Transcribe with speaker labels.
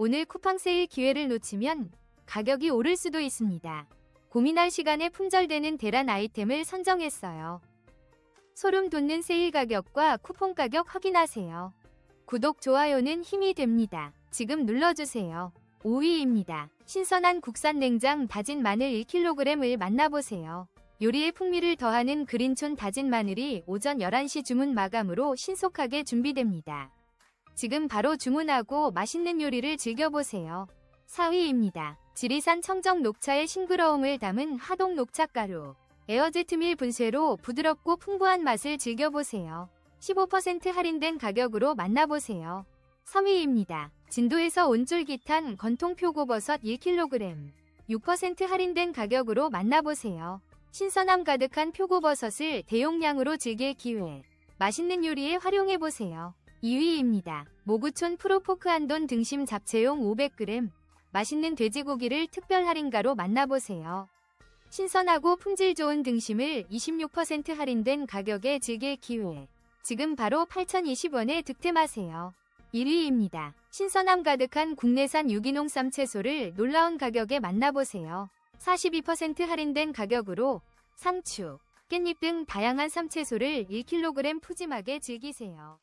Speaker 1: 오늘 쿠팡 세일 기회를 놓치면 가격이 오를 수도 있습니다. 고민할 시간에 품절되는 대란 아이템을 선정했어요. 소름 돋는 세일 가격과 쿠폰 가격 확인하세요. 구독, 좋아요는 힘이 됩니다. 지금 눌러주세요. 5위입니다. 신선한 국산 냉장 다진 마늘 1kg을 만나보세요. 요리에 풍미를 더하는 그린촌 다진 마늘이 오전 11시 주문 마감으로 신속하게 준비됩니다. 지금 바로 주문하고 맛있는 요리를 즐겨보세요. 4위입니다. 지리산 청정 녹차의 싱그러움을 담은 하동 녹차가루. 에어제트밀 분쇄로 부드럽고 풍부한 맛을 즐겨보세요. 15% 할인된 가격으로 만나보세요. 3위입니다. 진도에서 온 쫄깃한 건통 표고버섯 1kg. 6% 할인된 가격으로 만나보세요. 신선함 가득한 표고버섯을 대용량으로 즐길 기회. 맛있는 요리에 활용해보세요. 2위입니다. 모구촌 프로포크 한돈 등심 잡채용 500g. 맛있는 돼지고기를 특별 할인가로 만나보세요. 신선하고 품질 좋은 등심을 26% 할인된 가격에 즐길 기회. 지금 바로 8,020원에 득템하세요. 1위입니다. 신선함 가득한 국내산 유기농 쌈 채소를 놀라운 가격에 만나보세요. 42% 할인된 가격으로 상추, 깻잎 등 다양한 쌈 채소를 1kg 푸짐하게 즐기세요.